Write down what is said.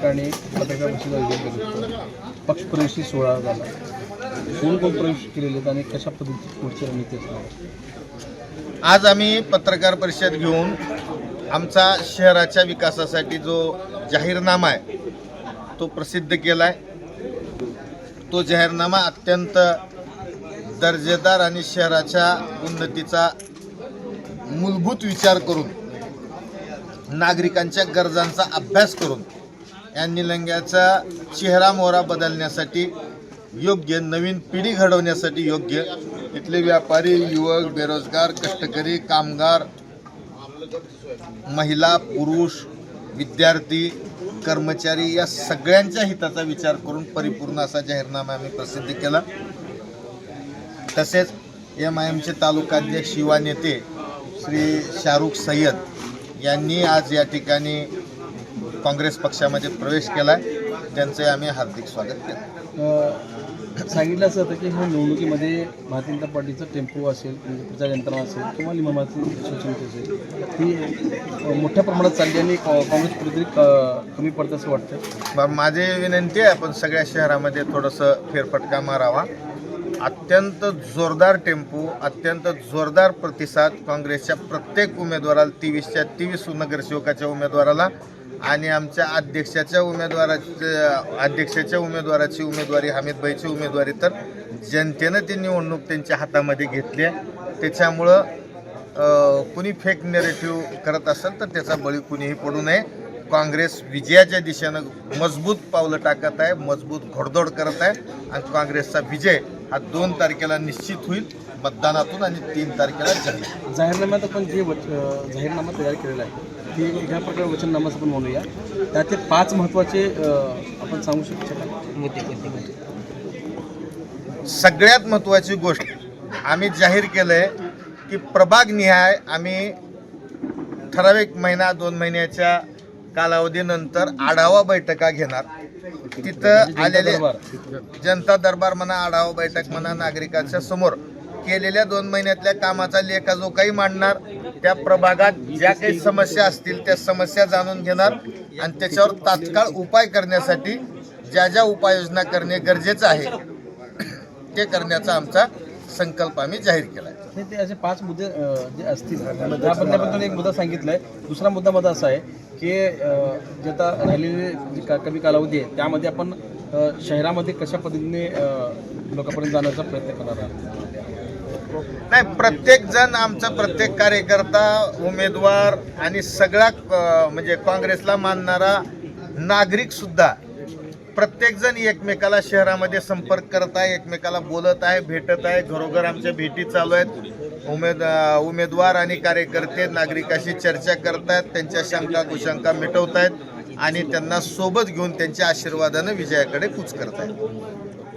ठिकाणी पत्रकार आयोजन आयोजित पक्षप्रवेशी सोहळा झाला. कोण कोण प्रवेश केलेले आहेत आणि कशा पद्धतीची पुढची रणनीती असणार आज आम्ही पत्रकार परिषद घेऊन आमचा शहराच्या विकासासाठी जो जाहीरनामा आहे तो प्रसिद्ध केला आहे तो जाहीरनामा अत्यंत दर्जेदार आणि शहराच्या उन्नतीचा मूलभूत विचार करून नागरिकांच्या गरजांचा अभ्यास करून या निलंग्याचा चेहरा मोहरा बदलण्यासाठी योग्य नवीन पिढी घडवण्यासाठी योग्य. इथले व्यापारी युवक बेरोजगार कष्टकरी कामगार महिला पुरुष विद्यार्थी कर्मचारी या सगळ्यांच्या हिताचा विचार करून परिपूर्ण असा जाहीरनामा आम्ही प्रसिद्ध केला. तसेच एम आय एमचे तालुकाध्यक्ष युवा नेते श्री शाहरुख सय्यद यांनी आज या ठिकाणी काँग्रेस पक्षामध्ये प्रवेश केला त्यांचे आम्ही हार्दिक स्वागत केलं. सांगितलं असं होतं की ह्या निवडणुकीमध्ये भारतीय जनता पार्टीचा टेम्पो असेल म्हणजे प्रचार यंत्रणा असेल किंवा लिंबामाची शिवसेनेची असेल ही अ, मोठ्या प्रमाणात चालली आणि काँग्रेस कुठेतरी कमी पडतं असं वाटतं. ब- माझी विनंती आहे आपण सगळ्या शहरामध्ये थोडंसं फेरफटका मारावा. अत्यंत जोरदार टेम्पो अत्यंत जोरदार प्रतिसाद काँग्रेसच्या प्रत्येक उमेदवाराला तेवीसच्या तेवीस नगरसेवकाच्या उमेदवाराला आणि आमच्या अध्यक्षाच्या उमेदवाराच्या अध्यक्षाच्या उमेदवाराची उमेदवारी हमीदबाईची उमेदवारी तर जनतेनं ती निवडणूक त्यांच्या हातामध्ये घेतली आहे. त्याच्यामुळं कुणी फेक नेरेटिव्ह करत असेल तर त्याचा बळी कुणीही पडू नये. काँग्रेस विजयाच्या दिशेनं मजबूत पावलं टाकत आहे मजबूत घोडदोड करत आहे आणि काँग्रेसचा विजय हा दोन तारखेला निश्चित होईल मतदानातून आणि तीन तारखेला जाहीर. जाहीरनाम्यात आपण जे वच जाहीरनामा तयार केलेला आहे ती ह्या प्रकारे वचननामाच आपण म्हणूया. त्यातले पाच महत्त्वाचे आपण सांगू शकतो? का मुद्दे कोणते मुद्दे. सगळ्यात महत्त्वाची गोष्ट आम्ही जाहीर केलं आहे की प्रभाग निहाय आम्ही ठराविक महिना दोन महिन्याच्या कालावधीनंतर आढावा बैठका घेणार. तिथं आलेले जनता दरबार म्हणा आढावा बैठक म्हणा नागरिकांच्या समोर केलेल्या दोन महिन्यातल्या कामाचा लेखा जो काही मांडणार त्या प्रभागात ज्या काही समस्या असतील त्या समस्या जाणून घेणार आणि त्याच्यावर तात्काळ उपाय करण्यासाठी ज्या ज्या उपाययोजना करणे गरजेचं आहे ते करण्याचा आमचा संकल्प आम्ही जाहीर केला आहे ते असे पाच मुद्दे जे असतील त्याबद्दल एक मुद्दा सांगितलाय. दुसरा मुद्दा माझा असा आहे की जे आता राहिलेले जे का कमी कालावधी आहे त्यामध्ये आपण शहरामध्ये कशा पद्धतीने लोकांपर्यंत जाण्याचा प्रयत्न करणार आहात? नाही प्रत्येक जण आमचा प्रत्येक कार्यकर्ता उमेदवार आणि सगळा म्हणजे काँग्रेसला मानणारा नागरिक सुद्धा प्रत्येक जण एकमेकाला शहरामध्ये संपर्क करत आहे एकमेकाला बोलत आहे भेटत आहे घरोघर आमच्या भेटी चालू आहेत. उमेद उमेदवार आणि कार्यकर्ते नागरिकाशी चर्चा करत आहेत त्यांच्या शंका कुशंका मिटवत आहेत आणि त्यांना सोबत घेऊन त्यांच्या आशीर्वादानं विजयाकडे कूच करत आहेत